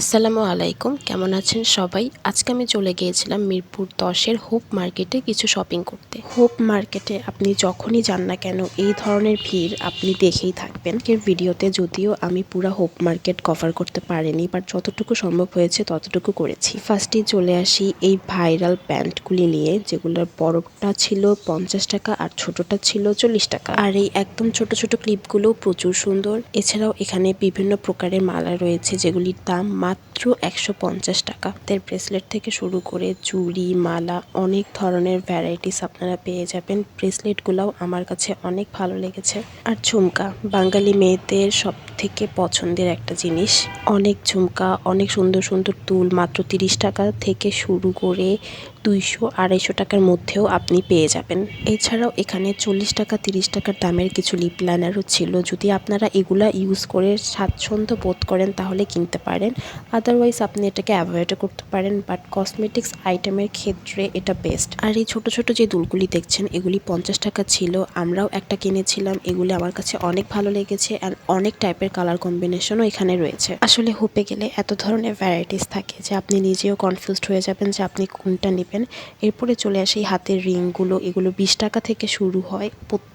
আসসালামু আলাইকুম, কেমন আছেন সবাই? আজকে আমি চলে গিয়েছিলাম মিরপুর দশের হোপ মার্কেটে কিছু শপিং করতে। হোপ মার্কেটে আপনি যখনই যান না কেন, এই ধরনের ভিড় আপনি দেখেই থাকবেন। এর ভিডিওতে যদিও আমি পুরো হোপ মার্কেট কভার করতে পারিনি বাট যতটুকু সম্ভব হয়েছে ততটুকু করেছি। ফার্স্টেই চলে আসি এই ভাইরাল প্যান্টগুলি নিয়ে, যেগুলোর বড়টা ছিল পঞ্চাশ টাকা আর ছোটটা ছিল চল্লিশ টাকা। আর এই একদম ছোট ছোট ক্লিপগুলো প্রচুর সুন্দর। এছাড়াও এখানে বিভিন্ন প্রকারের মালা রয়েছে, যেগুলির দাম মাত্র একশো পঞ্চাশ টাকা। তাদের ব্রেসলেট থেকে শুরু করে চুড়ি, মালা, অনেক ধরনের ভ্যারাইটিস আপনারা পেয়ে যাবেন। ব্রেসলেটগুলোও আমার কাছে অনেক ভালো লেগেছে। আর ঝুমকা, বাঙালি মেয়েদের সব থেকে পছন্দের একটা জিনিস। অনেক ঝুমকা, অনেক সুন্দর সুন্দর দুল মাত্র তিরিশ টাকা থেকে শুরু করে দুইশো, আড়াইশো টাকার মধ্যেও আপনি পেয়ে যাবেন। এছাড়াও এখানে চল্লিশ টাকা, তিরিশ টাকার দামের কিছু লিপ লাইনারও ছিল। যদি আপনারা এগুলা ইউজ করে স্বাচ্ছন্দ্য বোধ করেন তাহলে কিনতে পারেন। আদারওয়াইজ আপনি এটাকে অ্যাভয়েডও করতে পারেন বাট কসমেটিক্স আইটেমের ক্ষেত্রে এটা বেস্ট আর এই ছোট ছোট যে দুলগুলি দেখছেন, এগুলি পঞ্চাশ টাকা ছিল, আমরাও একটা কিনেছিলাম, এগুলি আমার কাছে অনেক ভালো লেগেছে অ্যান্ড অনেক টাইপের কালার কম্বিনেশনও এখানে রয়েছে। আসলে হোপে গেলে এত ধরনের ভ্যারাইটিস থাকে যে আপনি নিজেও কনফিউজড হয়ে যাবেন যে আপনি কোনটা নেবেন। এরপরে চলে আসে এই হাতের রিংগুলো এগুলো বিশ টাকা থেকে শুরু হয়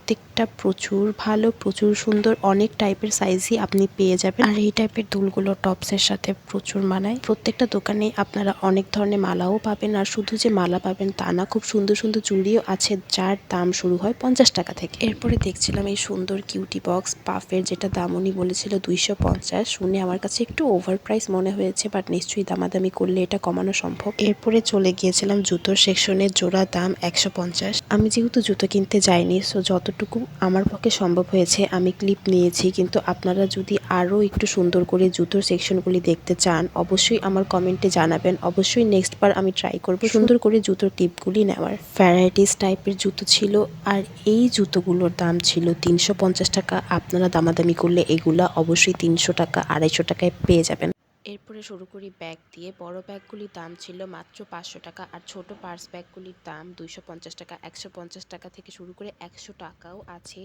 প্রত্যেকটা প্রচুর ভালো, প্রচুর সুন্দর, অনেক টাইপের সাইজই আপনি পেয়ে যাবেন। আর এই টাইপের দুলগুলো টপসের সাথে প্রচুর মানায়। প্রত্যেকটা দোকানে আপনারা অনেক ধরনের মালাও পাবেন। আর শুধু যে মালা পাবেন তা না, খুব সুন্দর সুন্দর চুড়িও আছে যার দাম শুরু হয় পঞ্চাশ টাকা থেকে। এরপরে দেখছিলাম এই সুন্দর কিউটি বক্স পাফের যেটা দাম উনি বলেছিল দুইশো পঞ্চাশ। শুনে আমার কাছে একটু ওভার প্রাইস মনে হয়েছে বাট নিশ্চয়ই দামাদামি করলে এটা কমানো সম্ভব। এরপরে চলে গিয়েছিলাম জুতোর সেকশনের জোড়া দাম একশো পঞ্চাশ। আমি যেহেতু জুতো কিনতে যাইনি সো যতটুকু আমার পক্ষে সম্ভব হয়েছে আমি ক্লিপ নিয়েছি। কিন্তু আপনারা যদি আরও একটু সুন্দর করে জুতোর সেকশনগুলি দেখতে চান অবশ্যই আমার কমেন্টে জানাবেন। অবশ্যই নেক্সট বার আমি ট্রাই করব সুন্দর করে জুতোর ক্লিপগুলি নেওয়ার। ভ্যারাইটিস টাইপের জুতো ছিল আর এই জুতোগুলোর দাম ছিল তিনশো পঞ্চাশ টাকা। আপনারা দামাদামি করলে এগুলা অবশ্যই তিনশো টাকা আড়াইশো টাকায় পেয়ে যাবেন। এরপরে শুরু করি ব্যাগ দিয়ে। বড় ব্যাগগুলির দাম ছিল মাত্র পাঁচশো টাকা আর ছোট পার্স ব্যাগগুলির দাম দুইশো পঞ্চাশ টাকা, একশো পঞ্চাশ টাকা থেকে শুরু করে একশো টাকাও আছে।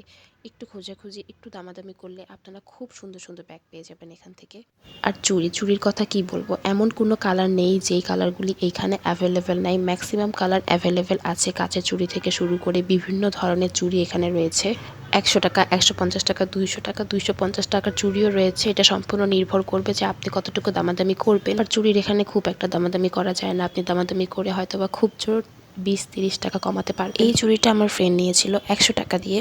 একটু খোঁজাখুঁজি, একটু দামাদামি করলে আপনারা খুব সুন্দর সুন্দর ব্যাগ পেয়ে যাবেন এখান থেকে। আর চুড়ি চুড়ির কথা কি বলব? এমন কোনো কালার নেই যেই কালারগুলি এইখানে অ্যাভেলেবেল নাই। ম্যাক্সিমাম কালার অ্যাভেলেবেল আছে কাঁচের চুড়ি থেকে শুরু করে বিভিন্ন ধরনের চুড়ি এখানে রয়েছে। একশো টাকা, একশো পঞ্চাশ টাকা, দুইশো টাকা, দুইশো পঞ্চাশ টাকার চুড়িও রয়েছে। এটা সম্পূর্ণ নির্ভর করবে যে আপনি কতটুকু দামাদামি করবেন। আর চুরির এখানে খুব একটা দামাদামি করা যায় না। আপনি দামাদামি করে হয়তো বা খুব জোর বিশ তিরিশ টাকা কমাতে পারেন এই চুড়িটা আমার ফ্রেন্ড নিয়েছিল একশো টাকা দিয়ে।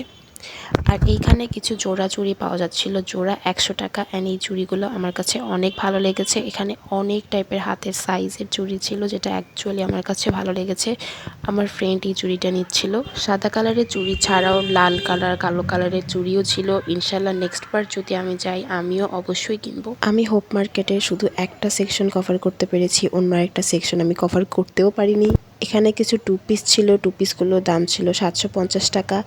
আর এইখানে কিছু জোড়া চুড়ি পাওয়া যাচ্ছিল। জোড়া একশো টাকা অ্যান্ড এই চুড়িগুলো আমার কাছে অনেক ভালো লেগেছে। এখানে অনেক টাইপের হাতের সাইজের চুড়ি ছিল যেটা অ্যাকচুয়ালি আমার কাছে ভালো লেগেছে। আমার ফ্রেন্ড এই চুড়িটা নিচ্ছিল। সাদা কালারের চুড়ি ছাড়াও লাল কালার কালো কালারের চুড়িও ছিল। ইনশাল্লাহ নেক্সট বার যদি আমি যাই, আমিও অবশ্যই কিনবো। আমি হোপ মার্কেটে শুধু একটা সেকশন কভার করতে পেরেছি। অন্য একটা সেকশন আমি কভার করতেও পারিনি। এখানে কিছু টু পিস ছিল টু পিসগুলোর দাম ছিল সাতশো পঞ্চাশ টাকা।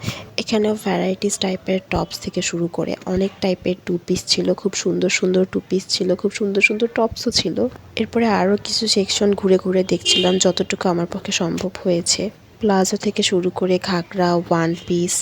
এখানেও ভ্যারাইটিস টাইপের টপস থেকে শুরু করে অনেক টাইপের টু পিস ছিল, খুব সুন্দর সুন্দর টু পিস ছিল, খুব সুন্দর সুন্দর টপসও ছিল। এরপরে আরও কিছু সেকশন ঘুরে ঘুরে দেখছিলাম যতটুকু আমার পক্ষে সম্ভব হয়েছে। প্লাজো থেকে শুরু করে ঘাগরা ওয়ান পিস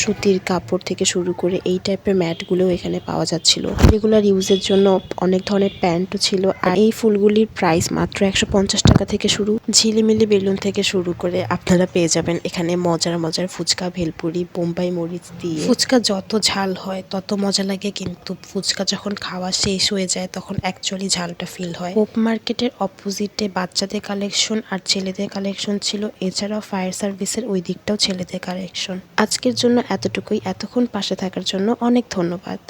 সুতির কাপড় থেকে শুরু করে এই টাইপের ম্যাটগুলোও এখানে পাওয়া যাচ্ছিল। রেগুলার ইউজের জন্য অনেক ধরনের প্যান্টও ছিল আর এই ফুলগুলির প্রাইস মাত্র একশো পঞ্চাশ টাকা থেকে শুরু, ঝিলিমিলি বেলুন থেকে শুরু করে আপনারা পেয়ে যাবেন এখানে মজার মজার ফুচকা, ভেলপুরি, বোম্বাই মরিচ দিয়ে। ফুচকা যত ঝাল হয়, তত মজা লাগে কিন্তু ফুচকা যখন খাওয়া শেষ হয়ে যায়, তখন অ্যাকচুয়ালি ঝালটা ফিল হয়। হোপ মার্কেটের অপোজিটে বাচ্চাদের কালেকশন আর ছেলেদের কালেকশন ছিল, এছাড়াও ফায়ার সার্ভিসের ওই দিকটাও ছেলেদের কালেকশন আজকের জন্য এতটুকুই। এতক্ষণ পাশে থাকার জন্য অনেক ধন্যবাদ।